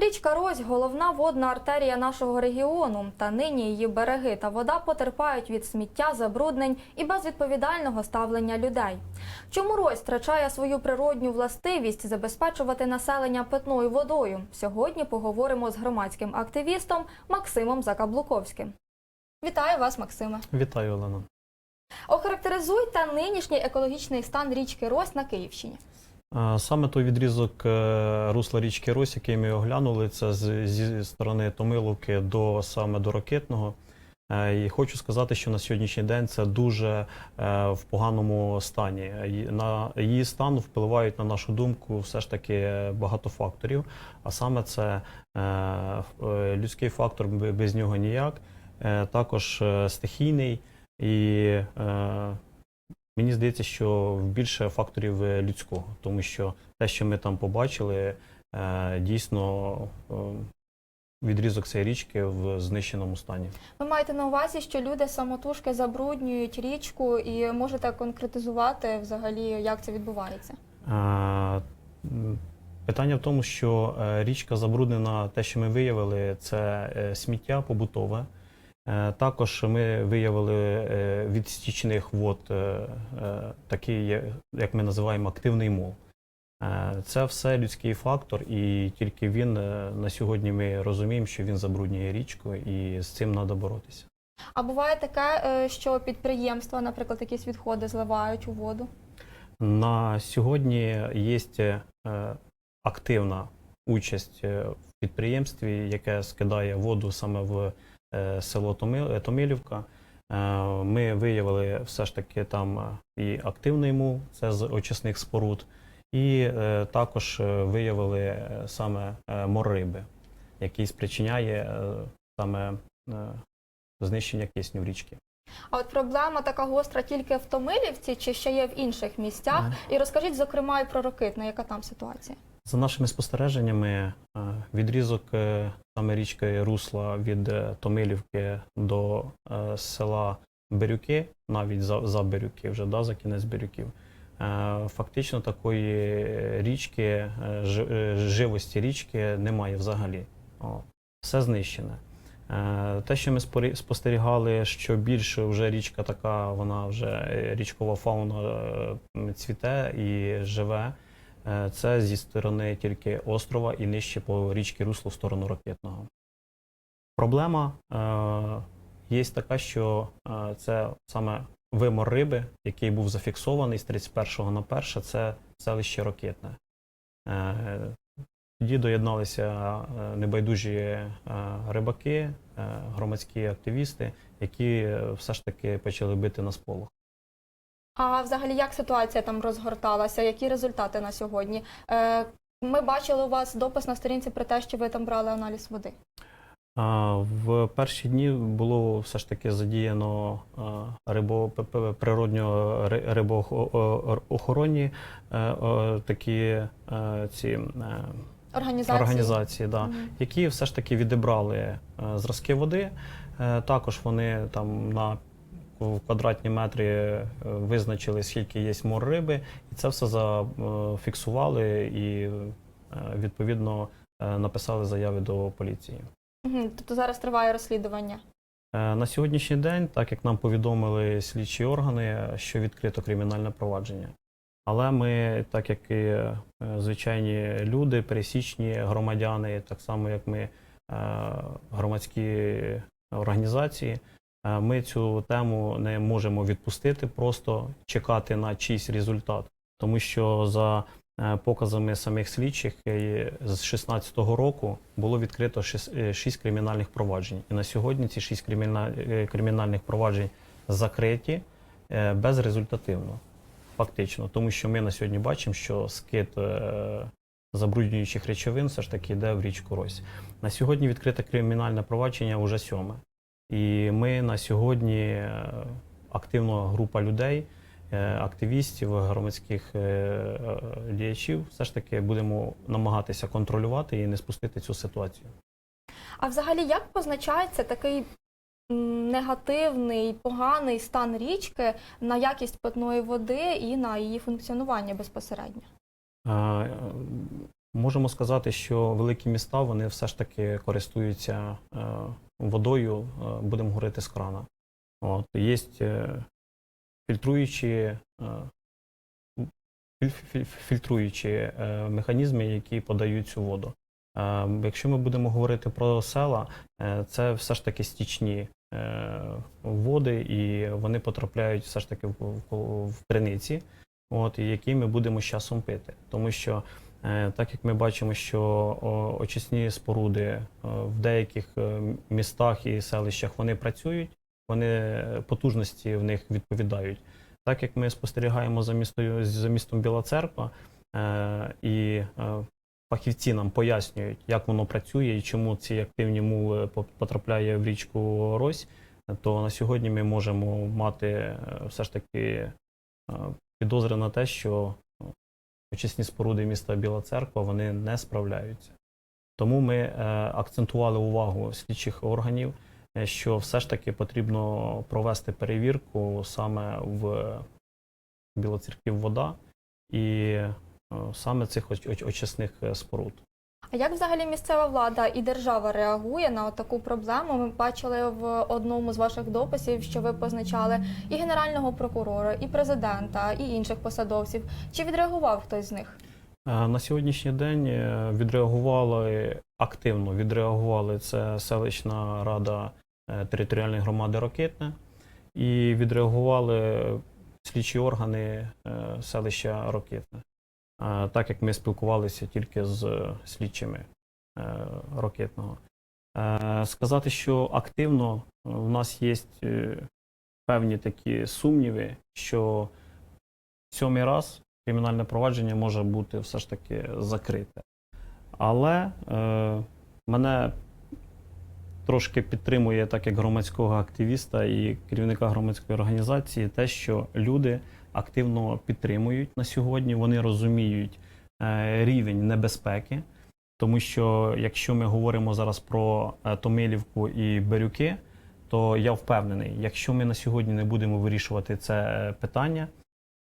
Річка Рось головна водна артерія нашого регіону. Та нині її береги та вода потерпають від сміття, забруднень і безвідповідального ставлення людей. Чому Рось втрачає свою природню властивість забезпечувати населення питною водою? Сьогодні поговоримо з громадським активістом Максимом Закаблуковським. Вітаю вас, Максиме. Вітаю, Олена. Охарактеризуйте нинішній екологічний стан річки Рось на Київщині. Саме той відрізок е, русла річки Рось, який ми оглянули, це зі сторони Томиловки до саме до Ракитного. Е, І хочу сказати, що на сьогоднішній день це дуже е, в поганому стані. На її стан впливають, на нашу думку, все ж таки багато факторів. А саме це людський фактор, без нього ніяк, також стихійний і Мені здається, що більше факторів е, людського, тому що те, що ми там побачили, е, дійсно е, відрізок цієї річки в знищеному стані. Ви маєте на увазі, що люди самотужки забруднюють річку і можете конкретизувати взагалі, як це відбувається? Питання в тому, що річка забруднена, те, що ми виявили, це сміття побутове. Е, Також ми виявили е, від стічних вод е, такий, як ми називаємо, активний мол. Це все людський фактор, і тільки він на сьогодні ми розуміємо, що він забруднює річку, і з цим треба боротися. А буває таке, що підприємства, наприклад, якісь відходи зливають у воду. На сьогодні є активна участь в підприємстві, яке скидає воду саме в село е, Томилівка. Е, Ми виявили все ж таки там е, і активний мул, це з очисних споруд, і е, також е, виявили е, саме е, мор який спричиняє е, саме е, знищення кисню в річці. А от проблема така гостра тільки в Томилівці чи ще є в інших місцях? І розкажіть, зокрема, і про Рокитне, яка там ситуація? За нашими спостереженнями, е, відрізок е, саме річки Русла від е, Томилівки до села Бирюки, навіть за, за Бирюки, вже да, за кінець Бирюків, фактично такої річки, жи- живості річки немає взагалі. О, все знищене. Те, що ми спостерігали, що більше вже річка така, вона вже річкова фауна цвіте і живе. Е, Це зі сторони тільки острова і нижче по річці Русло в сторону Ракетного. Проблема е, є така, що е, це саме вимор риби, який був зафіксований з 31 на 1, це селище Ракетне. Е, тоді доєдналися е, небайдужі рибаки, громадські активісти, які все ж таки почали бити на сполох. А взагалі як ситуація там розгорталася? Які результати на сьогодні? Е, Ми бачили у вас допис на сторінці про те, що ви там брали аналіз води. А, В перші дні було все ж таки задіяно рибо, природньо рибоохоронні е, такі е, ці Організації? організації, да, Мгм. які все ж таки відібрали зразки води. Також вони там на в квадратні метри е, визначили, скільки є мор риби, і це все зафіксували і е, відповідно е, написали заяви до поліції. Тобто зараз триває розслідування. Е, На сьогоднішній день, так як нам повідомили слідчі органи, що відкрито кримінальне провадження. Але ми, так як і е, звичайні люди, пересічні громадяни, так само як ми е, громадські організації, е, ми цю тему не можемо відпустити, просто чекати на чийсь результат. Тому що за е, показами самих слідчих е, з 2016 року було відкрито 6 кримінальних проваджень. І на сьогодні ці 6 кримінальних проваджень закриті е, безрезультативно, фактично. Тому що ми на сьогодні бачимо, що скид е, забруднюючих речовин все ж таки йде в річку Рось. На сьогодні відкрите кримінальне провадження вже сьоме. І ми на сьогодні е, активна група людей, е, активістів, громадських е, діячів, все ж таки будемо намагатися контролювати і не спустити цю ситуацію. А взагалі як позначається такий негативний, поганий стан річки на якість питної води і на її функціонування безпосередньо? Можемо сказати, що великі міста вони все ж таки користуються водою, е, будемо говорити з крана. От, є е, фільтруючі, е, філь- філь- фільтруючі механізми, які подають цю воду. Якщо ми будемо говорити про села, це все ж таки стічні води, і вони потрапляють все ж таки в, криниці, от, які ми будемо з часом пити. Тому що, так як ми бачимо, що очисні споруди е, в деяких е, містах і селищах вони працюють, вони е, потужності в них відповідають. Так як ми спостерігаємо за містою за містом Біла Церква, е, і е, фахівці нам пояснюють, як воно працює і чому ці активні мули по- потрапляє в річку Рось, то на сьогодні ми можемо мати е, все ж таки е, підозри на те, що е, очисні споруди міста Біла Церква вони не справляються. Тому ми е, акцентували увагу слідчих органів, е, що все ж таки потрібно провести перевірку саме в Білоцерків вода і е, саме цих оч- оч- очисних споруд. А як взагалі місцева влада і держава реагує на таку проблему? Ми бачили в одному з ваших дописів, що ви позначали і генерального прокурора, і президента, і інших посадовців. Чи відреагував хтось з них? Е, На сьогоднішній день е, відреагували активно. Відреагували це селищна рада е, територіальної громади Рокитне і відреагували слідчі органи селища Рокитне. Е, Так як ми спілкувалися тільки з слідчими е, Рокитного. Е, Сказати, що активно е, в нас є е, певні такі сумніви, що сьомий раз кримінальне провадження може бути все ж таки закрите. Але е, мене трошки підтримує, так як громадського активіста і керівника громадської організації, те, що люди активно підтримують на сьогодні. Вони розуміють е, рівень небезпеки. Тому що якщо ми говоримо зараз про е, Томилівку і Бирюки, то я впевнений, якщо ми на сьогодні не будемо вирішувати це е, питання,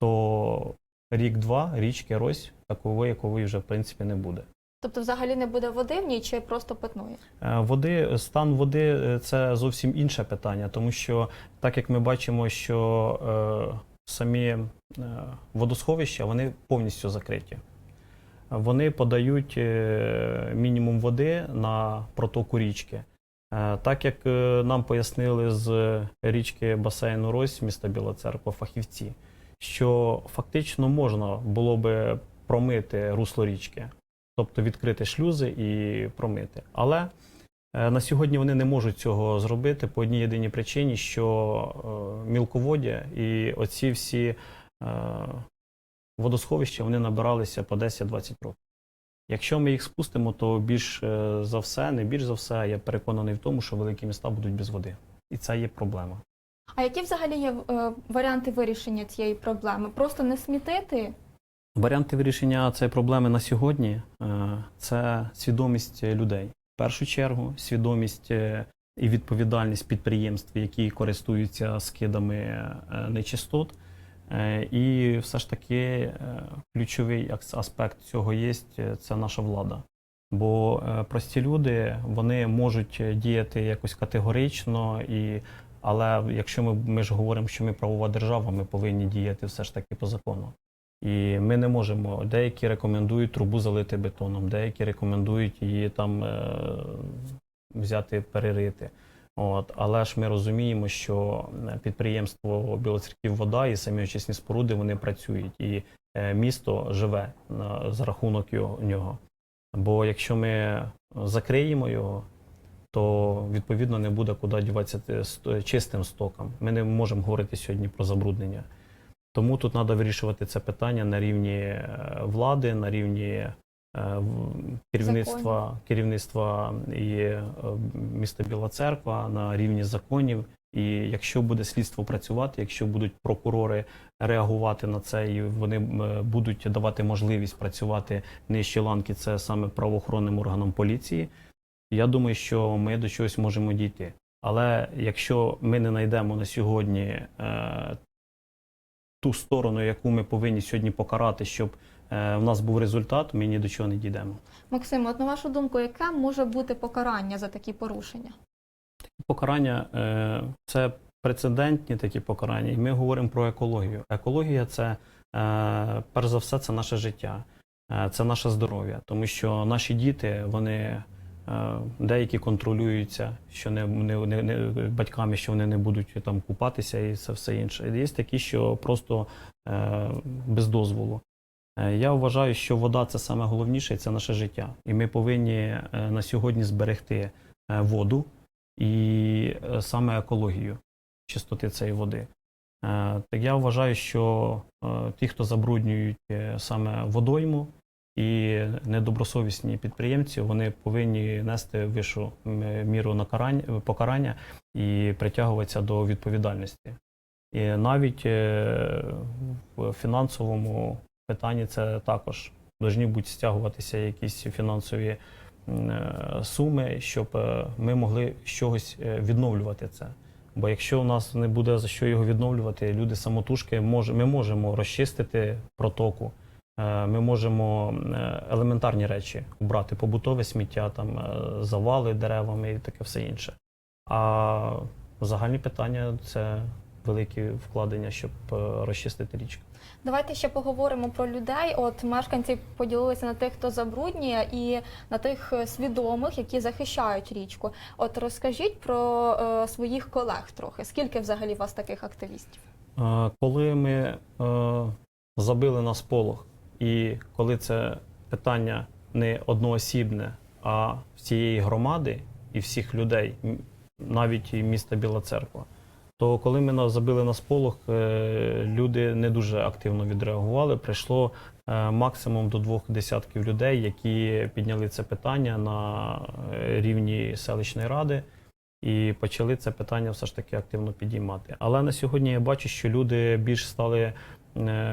то рік-два річки Рось такової, якої вже в принципі не буде. Тобто, взагалі не буде води в ній чи просто питної? Води, стан води це зовсім інше питання, тому що так як ми бачимо, що самі е, водосховища вони повністю закриті. Вони подають е, мінімум води на протоку річки. Е, Так як нам пояснили з річки басейну Рось міста Біла Церква фахівці, що фактично можна було би промити русло річки, тобто відкрити шлюзи і промити. Але на сьогодні вони не можуть цього зробити по одній єдиній причині, що е, мілководдя і оці всі е, водосховища вони набиралися по 10-20 років. Якщо ми їх спустимо, то більш е, за все, не більш за все, я переконаний в тому, що великі міста будуть без води. І це є проблема. А які взагалі є е, варіанти вирішення цієї проблеми? Просто не смітити? Варіанти вирішення цієї проблеми на сьогодні е, це свідомість людей. Першу чергу, свідомість е, і відповідальність підприємств, які користуються скидами е, нечистот. Е, І все ж таки ключовий аспект цього є це наша влада. Бо прості люди вони можуть діяти якось категорично, і, але якщо ми, ми ж говоримо, що ми правова держава, ми повинні діяти все ж таки по закону. І ми не можемо. Деякі рекомендують трубу залити бетоном, деякі рекомендують її там е, взяти, перерити. От, але ж ми розуміємо, що е, підприємство Білоцерків вода і самі очисні споруди вони працюють, і е, місто живе за рахунок нього. Бо якщо ми закриємо його, то відповідно не буде куди діватися чистим стоком. Ми не можемо говорити сьогодні про забруднення. Тому тут треба вирішувати це питання на рівні е, влади, на рівні е, керівництва, керівництва і е, міста Біла Церква, на рівні законів. І якщо буде слідство працювати, якщо будуть прокурори реагувати на це, і вони будуть давати можливість працювати нижчі ланки, це саме правоохоронним органам поліції. Я думаю, що ми до чогось можемо дійти. Але якщо ми не знайдемо на сьогодні ту сторону, яку ми повинні сьогодні покарати, щоб е, в нас був результат, ми ні до чого не дійдемо. Максим, от на вашу думку, яке може бути покарання за такі порушення? Покарання е, це прецедентні такі покарання, і ми говоримо про екологію. Екологія це е, перш за все це наше життя, це наше здоров'я, тому що наші діти вони деякі контролюються, що не, не, не, батьками, що вони не будуть там купатися і це все інше. Є такі, що просто е, без дозволу. Е, Я вважаю, що вода це саме головніше, це наше життя. І ми повинні е, на сьогодні зберегти е, воду і е, саме екологію чистоти цієї води. Е, Так я вважаю, що е, ті, хто забруднюють е, саме водойму і недобросовісні підприємці, вони повинні нести вищу міру накарання, покарання і притягуватися до відповідальності. І навіть е, в фінансовому питанні це також повинні бути стягуватися якісь фінансові е, суми, щоб е, ми могли з чогось відновлювати це. Бо якщо у нас не буде за що його відновлювати, люди самотужки може, ми можемо розчистити протоку, ми можемо е, елементарні речі убрати, побутове сміття, там е, завали деревами і таке все інше. А загальні питання це великі вкладення, щоб е, розчистити річку. Давайте ще поговоримо про людей. От мешканці поділилися на тих, хто забруднює, і на тих е, свідомих, які захищають річку. От розкажіть про е, своїх колег трохи. Скільки взагалі у вас таких активістів? Е, Коли ми е, забили на сполох, і коли це питання не одноосібне, а всієї громади і всіх людей, навіть і міста Біла Церква, то коли ми на- забили на сполох, е, люди не дуже активно відреагували. Прийшло е, максимум до двох десятків людей, які підняли це питання на е, рівні селищної ради і почали це питання все ж таки активно підіймати. Але на сьогодні я бачу, що люди більш стали,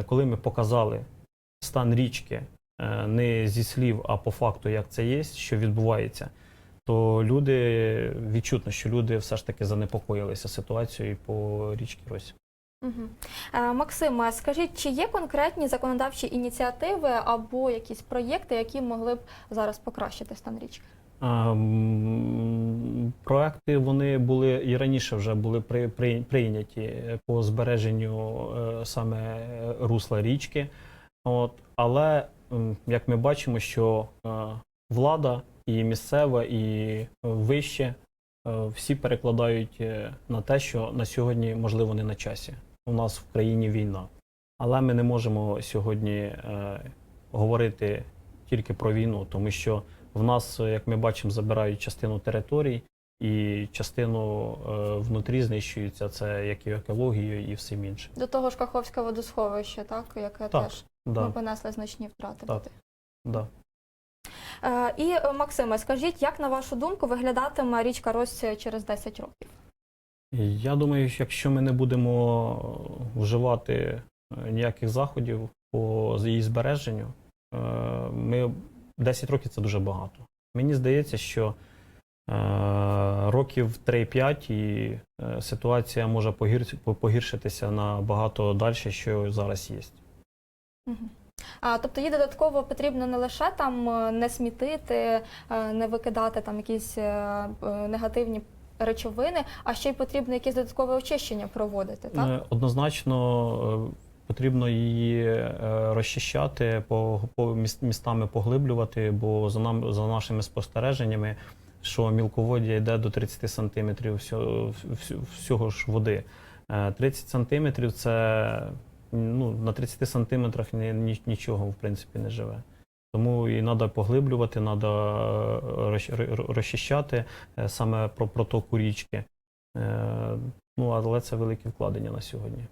коли ми показали стан річки е, не зі слів, а по факту, як це є, що відбувається, то люди відчутно, що люди все ж таки занепокоїлися ситуацією по річці Рось. Угу. Е, Максиме, скажіть, чи є конкретні законодавчі ініціативи або якісь проєкти, які могли б зараз покращити стан річки? Ем, Проекти вони були і раніше вже були при, при, прийняті по збереженню е, саме русла річки. От, але як ми бачимо, що е, влада і місцева, і вище е, всі перекладають е, на те, що на сьогодні можливо не на часі. У нас в країні війна. Але ми не можемо сьогодні е, говорити тільки про війну, тому що в нас, як ми бачимо, забирають частину територій і частину е, внутрі знищується. Це як і екологією і всім іншим. До того ж, Каховське водосховище, так, яке Так, теж Да, ми понесли значні втрати. Так. да. Е, і е, Максиме, скажіть, як на вашу думку виглядатиме річка Рось через 10 років? Я думаю, якщо ми не будемо вживати е, ніяких заходів по її збереженню, е, ми 10 років це дуже багато. Мені здається, що е, років 3-5 і е, ситуація може погір- погіршитися набагато далі, що зараз є. А, тобто їй додатково потрібно не лише там е, не смітити, е, не викидати там якісь е, негативні речовини, а ще й потрібно якесь додаткове очищення проводити, так? Однозначно потрібно її розчищати, по, по містами поглиблювати, бо за нам за нашими спостереженнями, що мілководдя йде до 30 сантиметрів всього, всього ж води. Е, 30 сантиметрів це ну, на 30 сантиметрах ні, ні- нічого в принципі не живе. Тому і треба поглиблювати, треба розчищати е, саме про протоку річки. Е, Ну, але це великі вкладення на сьогодні.